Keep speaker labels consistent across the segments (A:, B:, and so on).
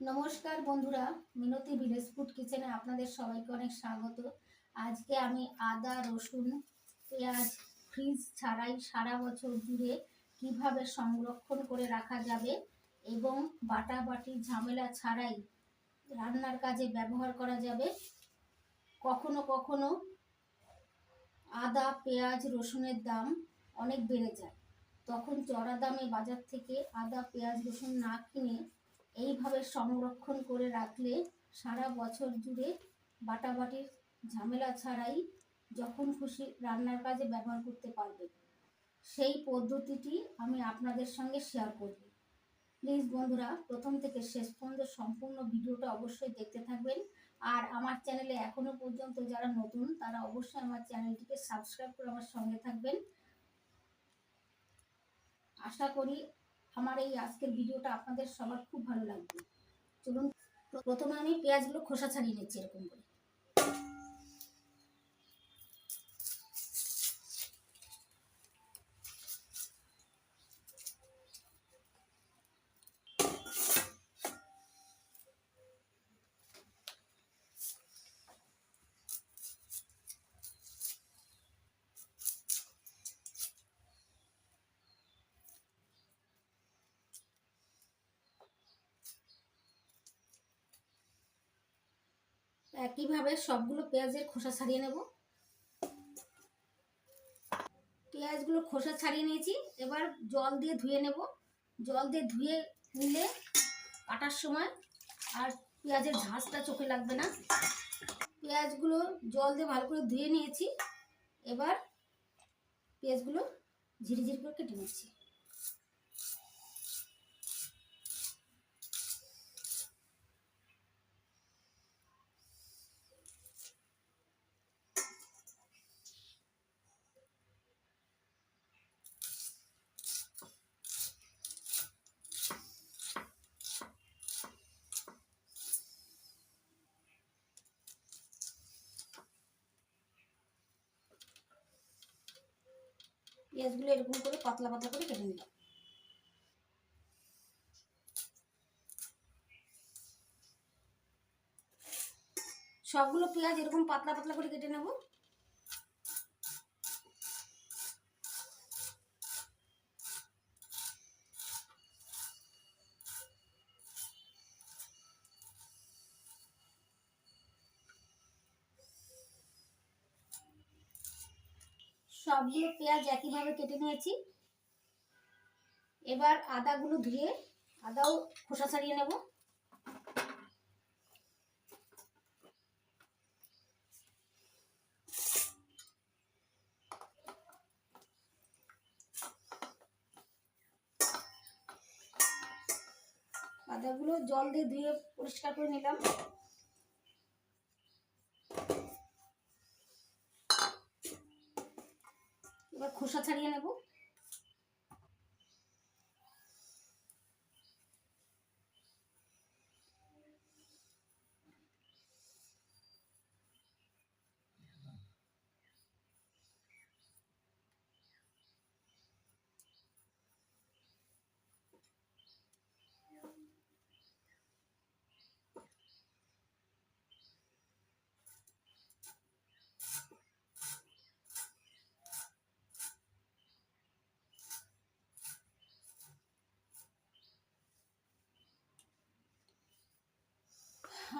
A: নমস্কার বন্ধুরা, মিনতি village food কিচেনে আপনাদের সবাইকে অনেক স্বাগত। আজকে আমি আদা, রসুন, পেঁয়াজ, ফ্রিজ ছাড়াই সারা বছর জুড়ে কীভাবে সংরক্ষণ করে রাখা যাবে এবং বাটা বাটি ঝামেলা ছাড়াই রান্নার কাজে ব্যবহার করা যাবে, কখনো কখনো আদা, পেঁয়াজ, রসুনের দাম অনেক বেড়ে যায়। তখন চড়া দামে বাজার থেকে আদা, পেঁয়াজ, রসুন না কিনে এইভাবে সংরক্ষণ করে রাখলে সারা বছর জুড়ে বাটাবাটির ঝামেলা ছাড়াই যখন খুশি রান্নার কাজে ব্যবহার করতে পারবে। সেই পদ্ধতিটি আমি আপনাদের সঙ্গে শেয়ার করব। প্লিজ বন্ধুরা, প্রথম থেকে শেষ পর্যন্ত সম্পূর্ণ ভিডিওটা অবশ্যই দেখতে থাকবেন। আর আমার চ্যানেলে এখনও পর্যন্ত যারা নতুন, তারা অবশ্যই আমার চ্যানেলটিকে সাবস্ক্রাইব করে আমার সঙ্গে থাকবেন। আশা করি আমার এই আজকের ভিডিওটা আপনাদের সবার খুব ভালো লাগবে। চলুন, প্রথমে আমি পেঁয়াজগুলো খোসা ছাড়িয়ে নিচ্ছি এরকম করে। একইভাবে সবগুলো পেঁয়াজের খোসা ছাড়িয়ে নেব। পেঁয়াজগুলো খোসা ছাড়িয়ে নিয়েছি। এবার জল দিয়ে ধুয়ে নেব। জল দিয়ে ধুয়ে নিলে কাটার সময় আর পেঁয়াজের ঝাঁসটা চোখে লাগবে না। পেঁয়াজগুলো জল দিয়ে ভালো করে ধুয়ে নিয়েছি। এবার পেঁয়াজগুলো ঝিরিঝিরি করে কেটে নিচ্ছি। পেঁয়াজগুলো এরকম করে পাতলা পাতলা করে কেটে নিলাম। সবগুলো পেঁয়াজ এরকম পাতলা পাতলা করে কেটে নেব। সবগুলো পেঁয়াজ একইভাবে কেটে নিয়েছি। এবার আদাগুলো ধুয়ে আদাও খোসা ছাড়িয়ে নেব। আদাগুলো জল দিয়ে ধুয়ে পরিষ্কার করে নিলাম এবার খোসা ছাড়িয়ে নেব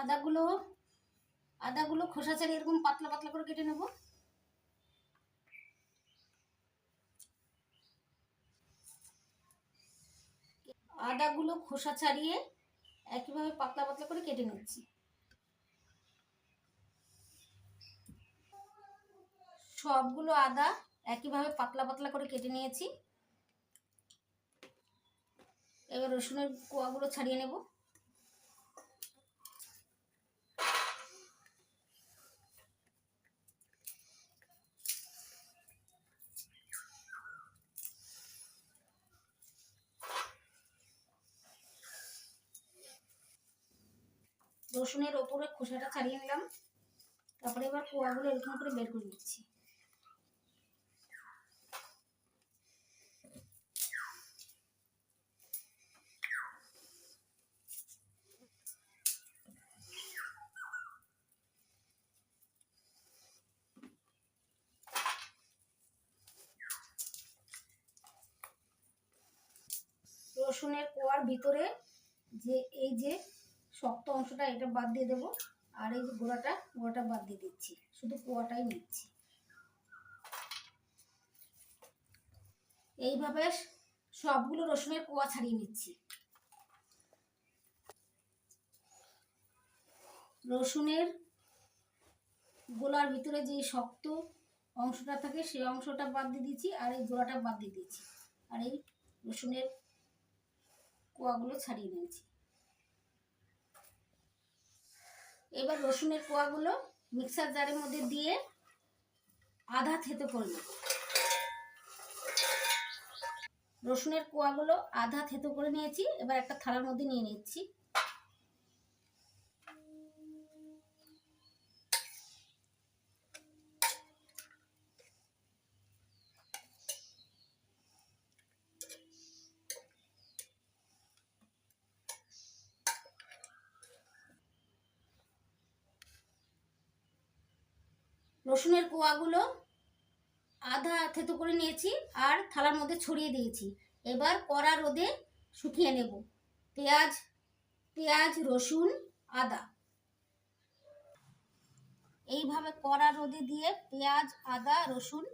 A: আদাগুলো আদাগুলো খোসা ছাড়িয়ে এরকম পাতলা পাতলা করে কেটে নেব। আদাগুলো খোসা ছাড়িয়ে একইভাবে পাতলা পাতলা করে কেটে নিচ্ছি। সবগুলো আদা একইভাবে পাতলা পাতলা করে কেটে নিয়েছি। এবার রসুনের কোয়াগুলো ছাড়িয়ে নেব। রসুনের ওপরে খোসাটা ছাড়িয়ে নিলাম। তারপরে এবার কোয়াগুলো এরকম করে বের করে নিচ্ছি। রসুনের কোয়ার ভিতরে যে, এই যে শক্ত অংশটা এটা বাদ দিয়ে দেবো। আর এই যে গোড়াটা গোড়াটা বাদ দিয়ে দিচ্ছি। শুধু কোয়াটাই নিচ্ছি। এইভাবে সবগুলো রসুনের কোয়া ছাড়িয়ে নিচ্ছি। রসুনের গোলার ভিতরে যে শক্ত অংশটা থাকে, সেই অংশটা বাদ দিয়ে দিচ্ছি আর এই গোড়াটা বাদ দিয়ে দিচ্ছি। আর এই রসুনের কোয়াগুলো ছাড়িয়ে নিয়েছি এবার রসুনের কোয়াগুলো মিক্সার জারের মধ্যে দিয়ে আধা থেতো করল রসুনের কোয়াগুলো আধা থেতো করে নিয়েছি। এবার একটা থালার মধ্যে নিয়ে নিচ্ছি। রসুনের কোয়াগুলো আধা থেতো করে নিয়েছি আর থালার মধ্যে ছড়িয়ে দিয়েছি। এবার কড়া রোদে শুকিয়ে নেব। পেঁয়াজ পেঁয়াজ, রসুন, আদা। এইভাবে কড়া রোদে দিয়ে পেঁয়াজ, আদা, রসুন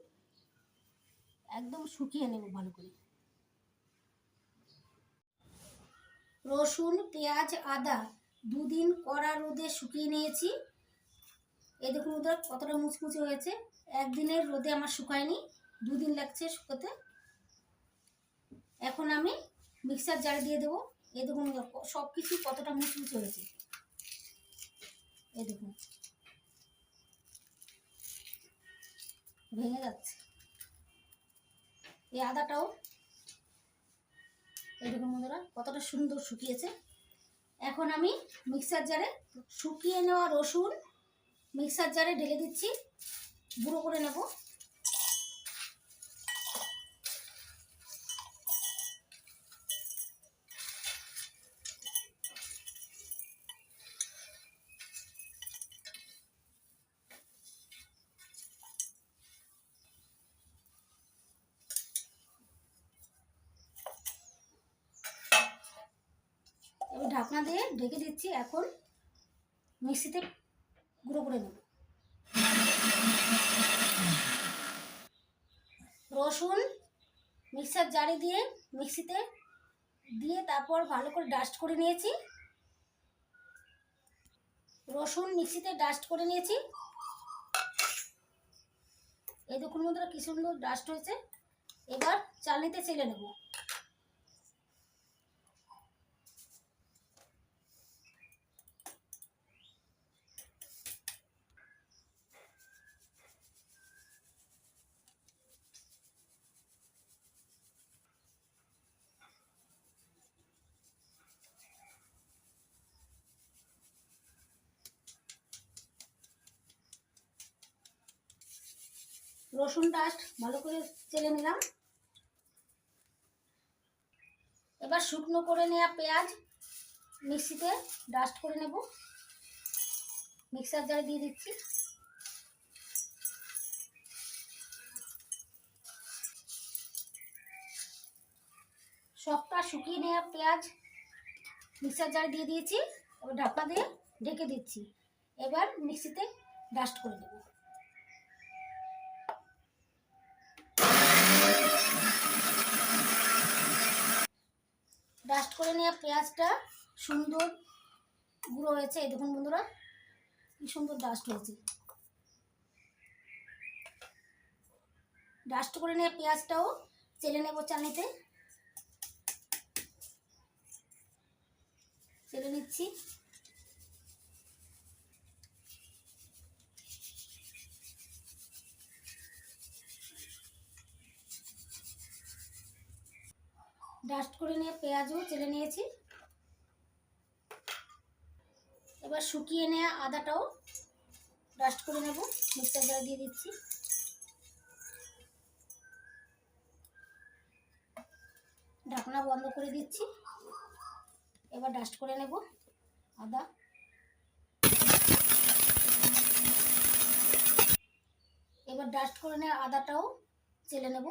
A: একদম শুকিয়ে নেব ভালো করে। রসুন, পেঁয়াজ, আদা দুদিন কড়া রোদে শুকিয়ে নিয়েছি। এই দেখুন ওদের কতটা মুচমুচে হয়েছে। একদিনের রোদে আমার শুকায়নি, দুদিন লাগছে শুকোতে। এখন আমি মিক্সার জারে দিয়ে দেবো। এই দেখুন সব কিছু কতটা মুচমুচে হয়েছে। এই দেখুন। ভেঙে যাচ্ছে। এই আদাটাও দেখুন বন্ধুরা, কতটা সুন্দর শুকিয়েছে। এখন আমি মিক্সার জারে শুকিয়ে নেওয়া রসুন মিক্সার জারে ঢেলে দিচ্ছি। গুঁড়ো করে নেব। ঢাকনা দিয়ে ঢেকে দিচ্ছি এখন মিক্সিতে গুঁড়ো করে নেব। রসুন মিক্সার জারে দিয়ে মিক্সিতে দিয়ে তারপর ভালো করে ডাস্ট করে নিয়েছি। রসুন মিক্সিতে ডাস্ট করে নিয়েছি। এই দেখুন বন্ধুরা কি সুন্দর ডাস্ট হয়েছে। এবার চালনিতে চেলে নেব। রসুন ডাস্ট ভালো করে চেলে নিলাম। এবার শুকনো করে নেওয়া পেঁয়াজ মিক্সিতে ডাস্ট করে নেব। মিক্সার জারে দিয়ে দিচ্ছি। সবটা শুকিয়ে নেওয়া পেঁয়াজ মিক্সার জারে দিয়ে দিয়েছি। এবার ঢাকা দিয়ে ঢেকে দিচ্ছি। এবার মিক্সিতে ডাস্ট করে দেবো ডাস্ট করে নেওয়া পেঁয়াজটা সুন্দর গুঁড়ো হয়েছে। এই দেখুন বন্ধুরা, কি সুন্দর ডাস্ট হয়েছে। ডাস্ট করে নিয়ে পেঁয়াজটাও চেলে নেব চানিতে চেলে নিচ্ছি। ডাস্ট করে নিয়ে পেঁয়াজও চেলে নিয়েছি। এবার শুকিয়ে নেওয়া আদাটাও ডাস্ট করে নেব, মিক্সার জারে দিয়ে দিচ্ছি। ঢাকনা বন্ধ করে দিচ্ছি। এবার ডাস্ট করে নেব আদা। এবার ডাস্ট করে নেওয়া আদাটাও চেলে নেব।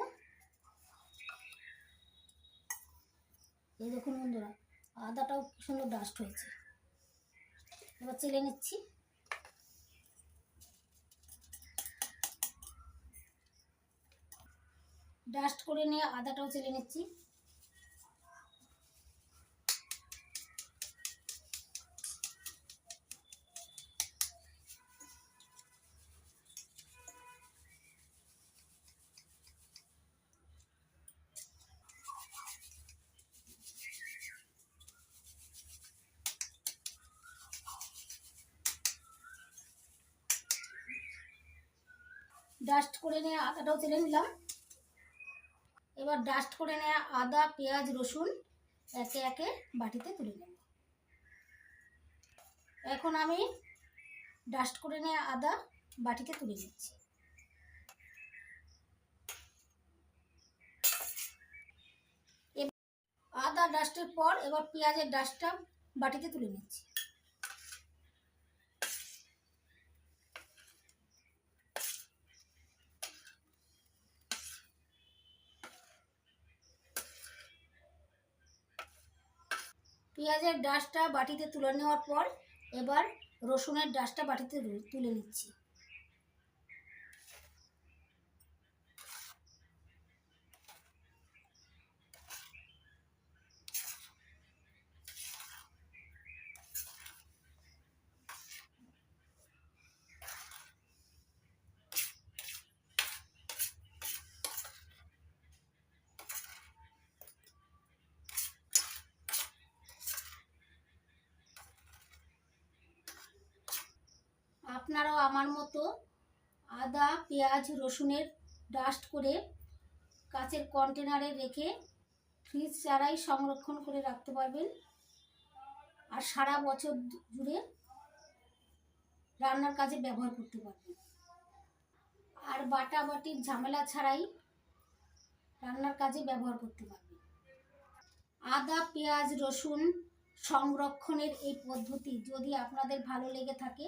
A: এই দেখুন বন্ধুরা, আদাটাও সুন্দর ডাস্ট হয়েছে। এবার চেলে নিচ্ছি। ডাস্ট করে নিয়ে আদাটাও চেলে নিচ্ছি। ডাস্ট করে নিয়ে আদাটাও চেলে নিলাম। এবার ডাস্ট করে নেওয়া আদা, পেঁয়াজ, রসুন একে একে বাটিতে তুলে নেব। এখন আমি ডাস্ট করে নেওয়া আদা বাটিতে তুলে নিচ্ছি। আদা ডাস্টের পর এবার পেঁয়াজের ডাস্টটা বাটিতে তুলে নিচ্ছি। পেঁয়াজের ডাঁশটা বাটিতে তুলে নেওয়ার পর এবার রসুনের ডাঁশটা বাটিতে তুলে নিচ্ছি। আপনারাও আমার মতো আদা, পেঁয়াজ, রসুনের ডাস্ট করে কাচের কন্টেনারে রেখে ফ্রিজ ছাড়াই সংরক্ষণ করে রাখতে পারবেন। আর সারা বছর জুড়ে রান্নার কাজে ব্যবহার করতে পারবেন। আর বাটা বাটির ঝামেলা ছাড়াই রান্নার কাজে ব্যবহার করতে পারবেন। আদা, পেঁয়াজ, রসুন সংরক্ষণের এই পদ্ধতি যদি আপনাদের ভালো লেগে থাকে